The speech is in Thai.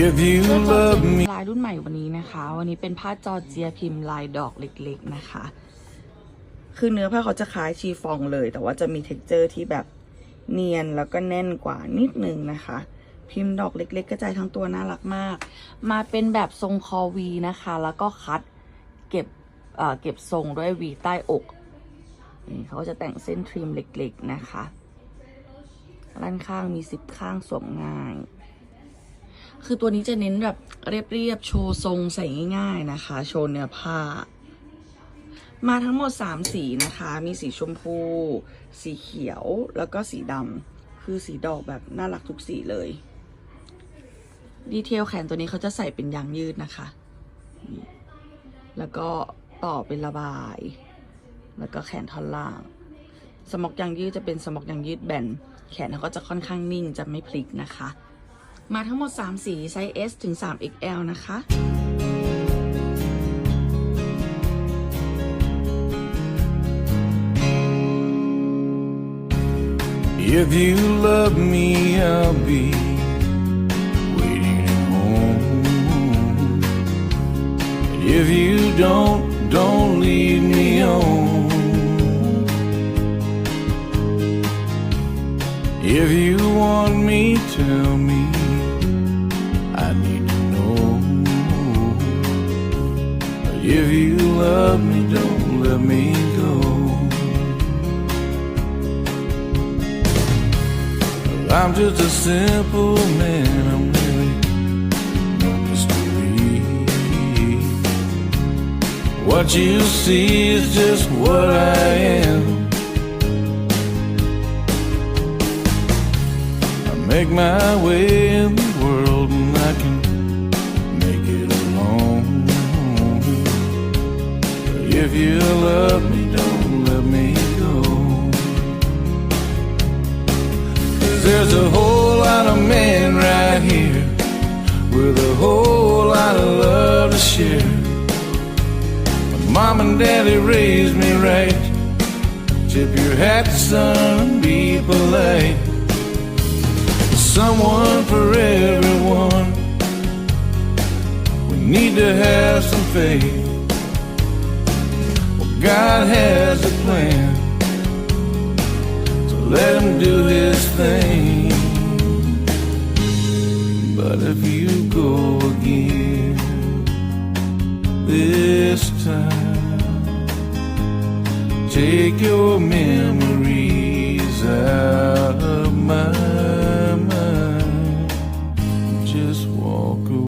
If you love me, ลายรุ่นใหม่วันนี้นะคะ วันนี้เป็นผ้าจอร์เจียพิมพ์ลายดอกเล็กๆนะคะ คือเนื้อผ้าเขาจะคล้ายชีฟองเลย แต่ว่าจะมีเท็กเจอร์ที่แบบเนียนแล้วก็แน่นกว่านิดนึงนะคะ พิมพ์ดอกเล็ก ๆ กระจายทั้งตัวน่ารักมาก มาเป็นแบบทรงคอวีนะคะ แล้วก็คัดเก็บเเก็บทรงด้วยวีใต้อกนี่เขาก็จะแต่งเส้นทริมเล็ก ๆ นะคะด้านข้างมีสิบข้างสวมง่าย คือตัวนี้จะเน้นแบบเรียบๆ โชว์ทรงใส่ง่าย ๆนะคะ โชว์เนื้อผ้า มาทั้งหมด 3 สีนะคะ มีสีชมพู สีเขียว แล้วก็สีดำ คือสีดอกแบบน่ารักทุกสีเลย ดีเทลแขนตัวนี้เขาจะใส่เป็นยางยืดนะคะ แล้วก็ต่อเป็นระบาย แล้วก็แขนท่อนล่าง สมอกยางยืดจะเป็นสมอกยางยืดแบน แขนเขาก็จะค่อนข้างนิ่ง จะไม่พลิกนะคะ มาทั้งหมด 3 สีไซส์ S ถึง 3XL นะคะ if you love me, I'll be waiting at home. And if you don't, don't leave me on. If you want me, tell me. Love me, don't let me go. I'm just a simple man. I'm really no mystery. What you see is just what I am. I make my way in the world and I can Cause there's a whole lot of men right here with a whole lot of love to share. Mom and daddy raised me right. Tip your hat, son, be polite. Someone for everyone. We need to have some faith. Well, God has a plan. So let him do his If you go again this time, take your memories.